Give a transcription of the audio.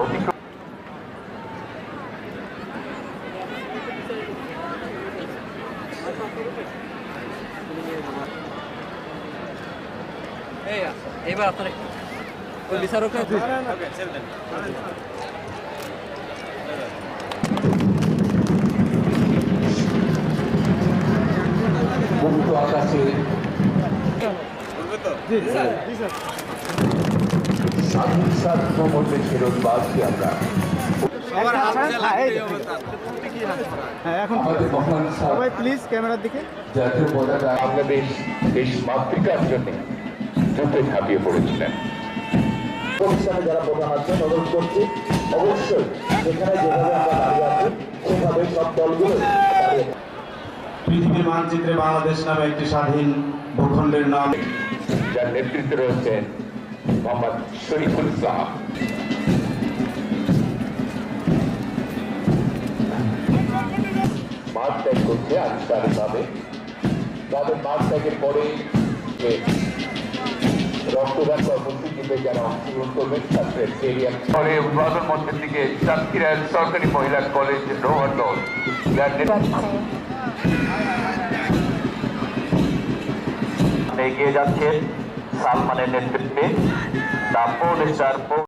অতিক্রম এই এবার আপনার ওই বিচারক আকাশে আমরা হ্যাঁ এখন আমাদের সবাই প্লিজ ক্যামেরার দিকে। জাতীয় পতাকা বাংলাদেশ দেশ মাতৃকার জন্য যুদ্ধে ঝাঁপিয়ে পড়েছিলেন। প্রতিষ্ঠানে যারা প্রধান আছেন অনুরোধ করছি। অবশ্যই যেখানে যেভাবে আমরা দাঁড়িয়ে আছি সেভাবে সব দলগুলো পৃথিবীর মানচিত্রে বাংলাদেশ নামে একটি স্বাধীন ভূখণ্ডের নাম। যার নেতৃত্বে রয়েছেন মোহাম্মদ শরীফুল ইসলাম মাঠ ত্যাগ করছে আধিকারিকভাবে তাদের মাঠ ত্যাগের পরে যে রক্তদান কর্মসূচিতে যারা অংশগ্রহণ করবেন ছাত্রের এরিয়া পরে উদ্বোধন মঞ্চের দিকে সাতক্ষীরা সরকারি মহিলা কলেজ দল। এগিয়ে যাচ্ছে। सामने नेतृत्व दापोल स्टार